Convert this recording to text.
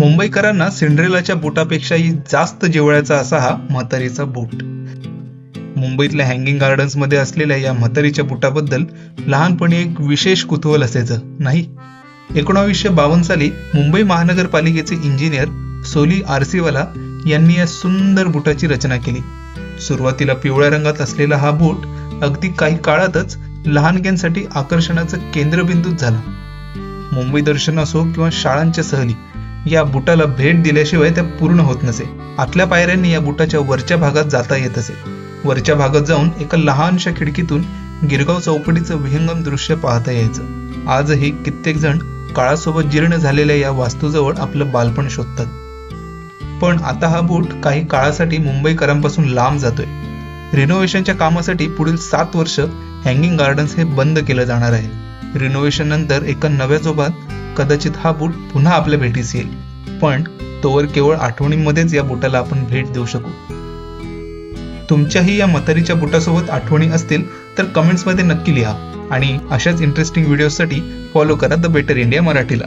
मुंबईकरांना सिंड्रेलाच्या बुटापेक्षाही जास्त जेवळ्याचा असा हा म्हातारीचा बूट. मुंबईतल्या हँगिंग गार्डन्समध्ये असलेल्या या म्हातारीच्या बुटाबद्दल लहानपणी एक विशेष कुतूहल असायचं नाही? एकोणावीसशे बावन्न साली मुंबई महानगरपालिकेचे इंजिनियर सोली आरसीवाला यांनी या सुंदर बुटाची रचना केली. सुरुवातीला पिवळ्या रंगात असलेला हा बूट अगदी काही काळातच लहानग्यांसाठी आकर्षणाचं केंद्रबिंदूच झाला. मुंबई दर्शन असो किंवा शाळांच्या सहली या बुटाला भेट दिल्याशिवाय त्या पूर्ण होत नसे. आतल्या पायऱ्यांनी या बुटाच्या वरच्या भागात जाता येत असे. वरच्या भागात जाऊन एका लहानशा खिडकीतून गिरगाव चौपडीचं विहंगम दृश्य पाहता यायचं. आजही कित्येक जण काळासोबत जीर्ण झालेल्या या वास्तूजवळ आपलं बालपण शोधतात. पण आता हा बूट काही काळासाठी मुंबईकरांपासून लांब जातोय. रिनोव्हेशनच्या कामासाठी पुढील सात वर्ष हँगिंग गार्डन्स हे बंद केलं जाणार आहे. रिनोव्हेशन नंतर एका नव्या जोबात कदाचित हा बूट पुन्हा आपल्या भेटीस येईल. पण तोवर केवळ आठवणींमध्येच या बुटाला आपण भेट देऊ शकू. तुमच्याही या मतारीच्या बुटासोबत आठवणी असतील तर कमेंट्समध्ये नक्की लिहा आणि अशाच इंटरेस्टिंग व्हिडिओसाठी फॉलो करा द बेटर इंडिया मराठीला.